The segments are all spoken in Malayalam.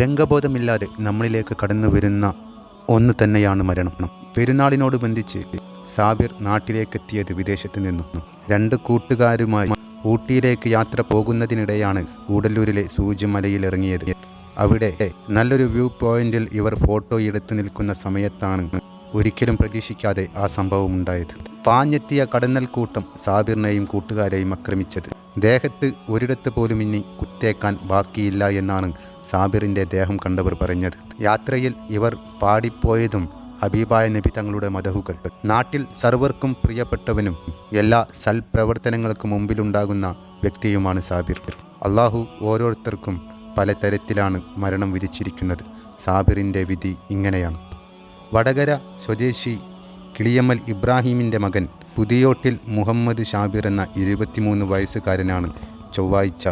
രംഗബോധമില്ലാതെ നമ്മളിലേക്ക് കടന്നു വരുന്ന ഒന്ന് തന്നെയാണ് മരണം പെരുന്നാളിനോട് ബന്ധിച്ച് സാബിർ നാട്ടിലേക്കെത്തിയത് വിദേശത്ത് നിന്നും. രണ്ട് കൂട്ടുകാരുമായി ഊട്ടിയിലേക്ക് യാത്ര പോകുന്നതിനിടെയാണ് കൂടല്ലൂരിലെ സൂചിമലയിൽ ഇറങ്ങിയത് അവിടെ നല്ലൊരു വ്യൂ പോയിന്റിൽ ഇവർ ഫോട്ടോ എടുത്തു നിൽക്കുന്ന സമയത്താണ് ഒരിക്കലും പ്രതീക്ഷിക്കാതെ ആ സംഭവം ഉണ്ടായത്. പാഞ്ഞെത്തിയ കടന്നൽ കൂട്ടം സാബിറിനെയും കൂട്ടുകാരെയും ആക്രമിച്ചത്. ദേഹത്ത് ഒരിടത്ത് പോലും ഇനി കുത്തേക്കാൻ ബാക്കിയില്ല എന്നാണ് സാബിറിന്റെ ദേഹം കണ്ടവർ പറഞ്ഞത്. യാത്രയിൽ ഇവർ പാടിപ്പോയതും ഹബീബായ നബി തങ്ങളുടെ മതഹുകൾ. നാട്ടിൽ സർവർക്കും പ്രിയപ്പെട്ടവനും എല്ലാ സൽപ്രവർത്തനങ്ങൾക്കും മുമ്പിലുണ്ടാകുന്ന വ്യക്തിയുമാണ് സാബിർ. അള്ളാഹു ഓരോരുത്തർക്കും പലതരത്തിലാണ് മരണം വിധിച്ചിരിക്കുന്നത്. സാബിറിന്റെ വിധി ഇങ്ങനെയാണ്. വടകര സ്വദേശി കിളിയമ്മൽ ഇബ്രാഹിമിന്റെ മകൻ പുതിയോട്ടിൽ മുഹമ്മദ് ഷാബിർ എന്ന ഇരുപത്തിമൂന്ന് വയസ്സുകാരനാണ് ചൊവ്വാഴ്ച.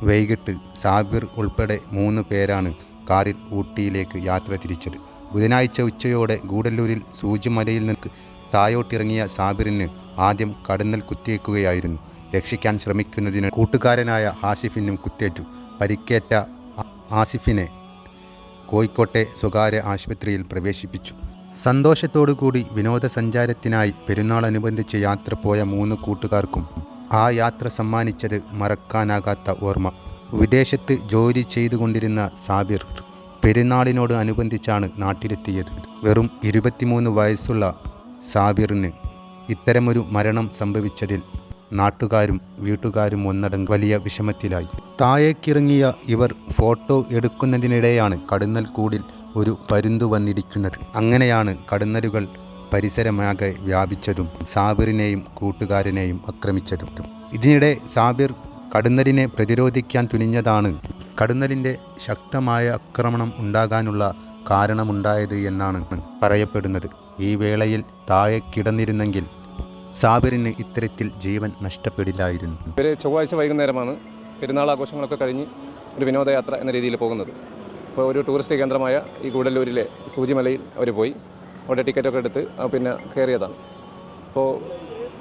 വൈകിട്ട് സാബിർ ഉൾപ്പെടെ മൂന്ന് പേരാണ് കാറിൽ ഊട്ടിയിലേക്ക് യാത്ര തിരിച്ചത്. ബുധനാഴ്ച ഉച്ചയോടെ ഗൂഡല്ലൂരിൽ സൂചിമലയിൽ നിന്ന് തായോട്ടിറങ്ങിയ സാബിറിന് ആദ്യം കടന്നൽ കുത്തിയേക്കുകയായിരുന്നു രക്ഷിക്കാൻ ശ്രമിക്കുന്നതിന് കൂട്ടുകാരനായ ആസിഫിനും കുത്തേറ്റു. പരിക്കേറ്റ ആസിഫിനെ കോഴിക്കോട്ടെ സ്വകാര്യ ആശുപത്രിയിൽ പ്രവേശിപ്പിച്ചു. സന്തോഷത്തോടുകൂടി വിനോദസഞ്ചാരത്തിനായി പെരുന്നാളനുബന്ധിച്ച് യാത്ര പോയ മൂന്ന് കൂട്ടുകാർക്കും ആ യാത്ര സമ്മാനിച്ചത് മറക്കാനാകാത്ത ഓർമ്മ. വിദേശത്ത് ജോലി ചെയ്തുകൊണ്ടിരുന്ന സാബിർ പെരുന്നാളിനോട് അനുബന്ധിച്ചാണ് നാട്ടിലെത്തിയത്. വെറും ഇരുപത്തിമൂന്ന് വയസ്സുള്ള സാബിറിന് ഇത്തരമൊരു മരണം സംഭവിച്ചതിൽ നാട്ടുകാരും വീട്ടുകാരും ഒന്നടങ്ക് വലിയ വിഷമത്തിലായി. താഴേക്കിറങ്ങിയ ഇവർ ഫോട്ടോ എടുക്കുന്നതിനിടെയാണ് കടന്നൽ കൂടിൽ ഒരു പരുന്തു വന്നിരിക്കുന്നത്. അങ്ങനെയാണ് കടന്നലുകൾ പരിസരമാകെ വ്യാപിച്ചതും സാബിറിനെയും കൂട്ടുകാരനെയും ആക്രമിച്ചതും. ഇതിനിടെ സാബിർ കടന്നലിനെ പ്രതിരോധിക്കാൻ തുനിഞ്ഞതാണ്. കടന്നലിന്റെ ശക്തമായ ആക്രമണം ഉണ്ടാകാനുള്ള കാരണമുണ്ടായത് എന്നാണ് പറയപ്പെടുന്നത്. ഈ വേളയിൽ താഴെ കിടന്നിരുന്നെങ്കിൽ സാബിറിന് ഇത്തരത്തിൽ ജീവൻ നഷ്ടപ്പെടില്ലായിരുന്നു. ചൊവ്വാഴ്ച വൈകുന്നേരമാണ് പെരുന്നാൾ ആഘോഷങ്ങളൊക്കെ കഴിഞ്ഞ് ഒരു വിനോദയാത്ര എന്ന രീതിയിൽ പോകുന്നത്. അപ്പോൾ ഒരു ടൂറിസ്റ്റ് കേന്ദ്രമായ ഈ ഗൂഡല്ലൂരിലെ സൂചിമലയിൽ അവർ പോയി. അവിടെ ടിക്കറ്റൊക്കെ എടുത്ത് പിന്നെ കയറിയതാണ്. അപ്പോൾ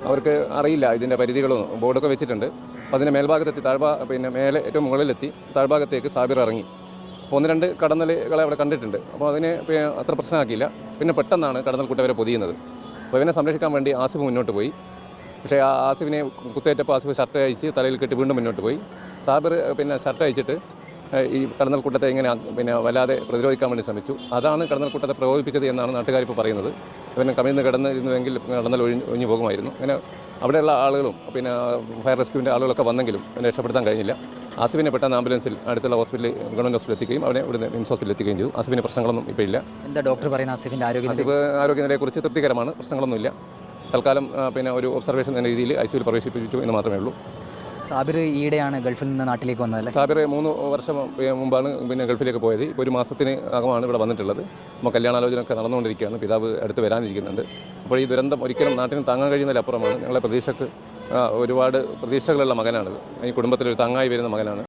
അവർക്ക് അറിയില്ല ഇതിന്റെ പരിധികളൊന്നും. ബോർഡൊക്കെ വെച്ചിട്ടുണ്ട്. അപ്പോൾ അതിന്റെ മേൽഭാഗത്തെത്തി താഴ്ഭാ പിന്നെ മേലെ ഏറ്റവും മുകളിലെത്തി താഴ്ഭാഗത്തേക്ക് സാബിർ ഇറങ്ങി. അപ്പോൾ ഒന്ന് രണ്ട് കടന്നലുകളെ അവിടെ കണ്ടിട്ടുണ്ട്. അപ്പോൾ അതിനെ അത്ര പ്രശ്നമാക്കിയില്ല. പിന്നെ പെട്ടെന്നാണ് കടന്നൽ കൂട്ടവരെ പൊതിയുന്നത്. അപ്പോൾ ഇവനെ സംരക്ഷിക്കാൻ വേണ്ടി ആസിഫ് മുന്നോട്ട് പോയി. പക്ഷേ ആ ആസിഫിനെ കുത്തേറ്റപ്പോൾ ആസിഫ് ഷർട്ട് അയച്ച് തലയിൽ കെട്ടി വീണ്ടും മുന്നോട്ട് പോയി. സാബിർ പിന്നെ ഷർട്ട് അയച്ചിട്ട് ഈ കടന്നൽക്കൂട്ടത്തെ ഇങ്ങനെ പിന്നെ വല്ലാതെ പ്രതിരോധിക്കാൻ വേണ്ടി ശ്രമിച്ചു. അതാണ് കടന്നൽക്കൂട്ടത്തെ പ്രകോപിപ്പിച്ചത് എന്നാണ് നാട്ടുകാരിപ്പോൾ പറയുന്നത്. പിന്നെ കമിഴ്ന്ന് കിടന്നിരുന്നുവെങ്കിൽ കടന്നൽ ഒഴിഞ്ഞ് ഒഴിഞ്ഞു പോകുമായിരുന്നു. അങ്ങനെ അവിടെയുള്ള ആളുകളും പിന്നെ ഫയർ റെസ്ക്യൂവിന്റെ ആളുകളൊക്കെ വന്നെങ്കിലും അതിനെ രക്ഷപ്പെടുത്താൻ കഴിഞ്ഞില്ല. ആസിഫിനെ പെട്ടെന്ന് ആംബുലൻസിൽ അടുത്തുള്ള ഹോസ്പിറ്റലിൽ ഗവൺമെന്റ് ഹോസ്പിറ്റലിൽ എത്തിക്കുകയും അവിടെ ഇവിടുന്ന് മിംസ് ഹോസ്പിറ്റലിൽ എത്തിക്കുകയും ചെയ്തു. ആസിഫിന് പ്രശ്നങ്ങളൊന്നും ഇപ്പോൾ ഇല്ല. എന്താ ഡോക്ടർ പറയുന്ന ആസിഫിന്റെ ആരോഗ്യ ആസിഫ് ആരോഗ്യനിലയെക്കുറിച്ച് തൃപ്തികരമാണ്. പ്രശ്നങ്ങളൊന്നുമില്ല. തൽക്കാലം പിന്നെ ഒരു ഒബ്സർവേഷൻ എന്ന രീതിയിൽ ഐ സിയിൽ പ്രവേശിപ്പിച്ചു എന്ന് മാത്രമേ ഉള്ളൂ. സാബിർ ഈയിടെയാണ് ഗൾഫിൽ നിന്ന് നാട്ടിലേക്ക് വന്നത് സാബിർ മൂന്ന് വർഷം മുമ്പാണ് പിന്നെ ഗൾഫിലേക്ക് പോയത്. ഇപ്പോൾ ഒരു മാസത്തിന് അകമാണ് ഇവിടെ വന്നിട്ടുള്ളത്. അപ്പോൾ കല്യാണാലോചന ഒക്കെ നടന്നുകൊണ്ടിരിക്കുകയാണ്. പിതാവ് അടുത്ത് വരാനിരിക്കുന്നുണ്ട്. അപ്പോൾ ഈ ദുരന്തം ഒരിക്കലും നാട്ടിന് താങ്ങാൻ കഴിയുന്നതിലപ്പുറമാണ്. ഞങ്ങളെ പ്രതീക്ഷക്ക് ഒരുപാട് പ്രതീക്ഷകളുള്ള മകനാണ് ഈ കുടുംബത്തിലൊരു താങ്ങായി വരുന്ന മകനാണ്.